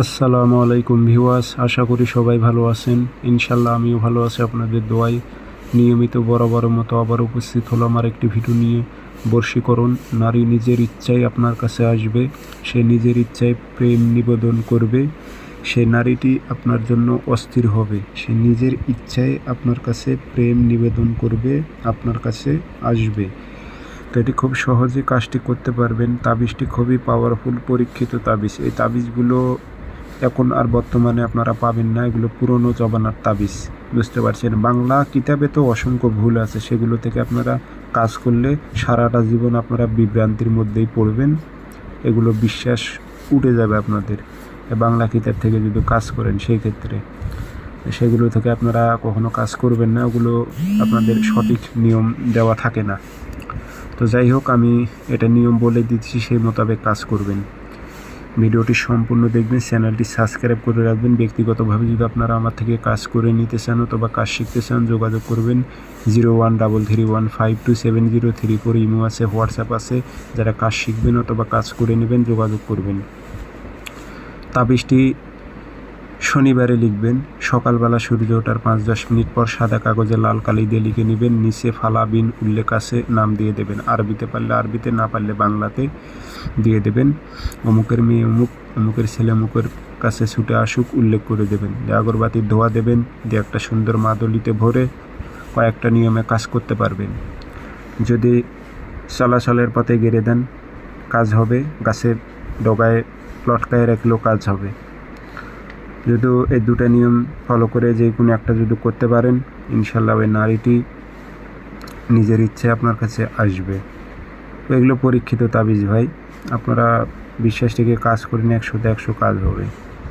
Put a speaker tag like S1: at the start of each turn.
S1: আসসালামু আলাইকুম ভিওয়াস আশা করি সবাই ভালো আছেন। ইনশাল্লাহ আমিও ভালো আছি আপনাদের দোয়াই নিয়মিত বরাবরের মতো আবার উপস্থিত হলো আমার একটি ভিডিও নিয়ে। বর্ষীকরণ নারী নিজের ইচ্ছায় আপনার কাছে আসবে, সে নিজের ইচ্ছায় প্রেম নিবেদন করবে, সে নারীটি আপনার জন্য অস্থির হবে, সে নিজের ইচ্ছায় আপনার কাছে প্রেম নিবেদন করবে, আপনার কাছে আসবে। তো এটি খুব সহজে কাজটি করতে পারবেন, তাবিজটি খুবই পাওয়ারফুল পরীক্ষিত তাবিজ। এই তাবিজগুলো এখন আর বর্তমানে আপনারা পাবেন না, এগুলো পুরনো জবানার তাবিজ। বুঝতে পারছেন? বাংলা কিতাবে তো অসংখ্য ভুল আছে, সেগুলো থেকে আপনারা কাজ করলে সারাটা জীবন আপনারা বিভ্রান্তির মধ্যেই পড়বেন। এগুলো বিশ্বাস উঠে যাবে আপনাদের। বাংলা কিতাব থেকে যদি কাজ করেন সেই ক্ষেত্রে। সেগুলো থেকে আপনারা কখনো কাজ করবেন না, ওগুলো আপনাদের সঠিক নিয়ম দেওয়া থাকে না। তো যাই হোক, আমি এটা নিয়ম বলে দিচ্ছি, সেই মোতাবেক কাজ করবেন। ভিডিওটি সম্পূর্ণ দেখবেন, চ্যানেলটি সাবস্ক্রাইব করে রাখবেন। ব্যক্তিগতভাবে যদি আপনারা আমার থেকে কাজ করে নিতে চান অথবা কাজ শিখতে চান, যোগাযোগ করবেন। Zero one double three one five two seven zero three four imo আছে, হোয়াটসঅ্যাপ আছে। যারা কাজ শিখবেন অথবা কাজ করে নেবেন, যোগাযোগ করবেন। তাবিজটি শনিবারে লিখবেন, সকালবেলা সূর্য ওঠার পাঁচ দশ মিনিট পর সাদা কাগজে লাল কালি দিয়ে লিখে নেবেন, নিচে ফালা বিন উল্লেখ আছে, নাম দিয়ে দেবেন। আরবিতে পারলে আরবিতে, না পারলে বাংলাতে দিয়ে দেবেন। অমুকের মেয়ে অমুক, অমুকের ছেলে অমুকের কাছে ছুটে আসুক, উল্লেখ করে দেবেন। দিয়ে আগরবাতির ধোয়া দেবেন দিয়ে একটা সুন্দর মাদলিতে ভরে কয়েকটা নিয়মে কাজ করতে পারবেন। যদি চলাচলের পথে গেড়ে দেন, কাজ হবে, গাছের ডগায় লটকায় রাখলেও কাজ হবে। যদি এই দুটা নিয়ম ফলো করে যে কোনো একটা যদি করতে পারেন, ইনশাল্লাহ ওই নারীটি নিজের ইচ্ছে আপনার কাছে আসবে। তো এগুলো পরীক্ষিত তাবিজ ভাই। আপনারা বিশ্বাস থেকে কাজ করেন একশোতে একশো কাজ হবে।